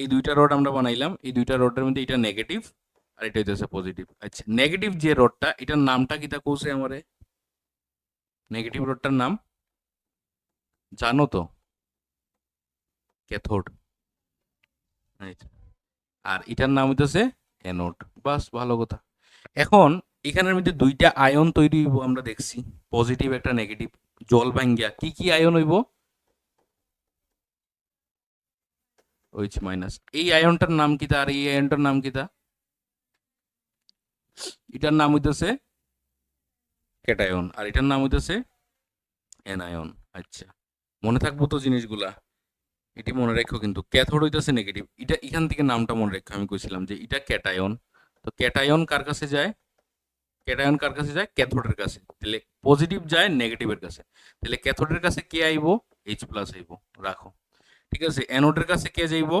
এই দুইটা রড আমরা বানাইলাম। এই দুইটা রডের মধ্যে এটা নেগেটিভ আর এটা হইতেছে পজিটিভ আচ্ছা নেগেটিভ যে রডটা এটার নামটা কিতা কৌছে আমারে? নেগেটিভ রডটার নাম? জানো তো? ক্যাথোড আর এটার নাম হইতেছে অ্যানোড বাস, ভালো কথা। এখন এখানের মধ্যে দুইটা আয়ন তৈরি হইব আমরা দেখছি। পজিটিভ একটা নেগেটিভ জল ভাঙ্গিয়া কি কি আয়ন হইব? ওইচ মাইনাস এই আয়নটার নাম কিতা আর এই আয়নটার নাম কিতা এটার নাম হইতেছে ক্যাটায়ন আর এটার নাম হইতেছে অ্যানায়ন আচ্ছা মনে থাকব তো জিনিসগুলা। এটি মনে রাখো কিন্তু। ক্যাথোড হইতেছে নেগেটিভ এটা এখান থেকে নামটা মনে রাখো, আমি কইছিলাম যে এটা ক্যাটায়ন তো ক্যাটায়ন কার কাছে যায়? ক্যাটায়ন কার কাছে যায়? ক্যাথোডের কাছে। তাহলে পজিটিভ যায় নেগেটিভের কাছে। তাহলে ক্যাথোডের কাছে কে আইবো? এইচ প্লাস আইবো। রাখো। ঠিক আছে অ্যানোডের কাছে কে যাইবো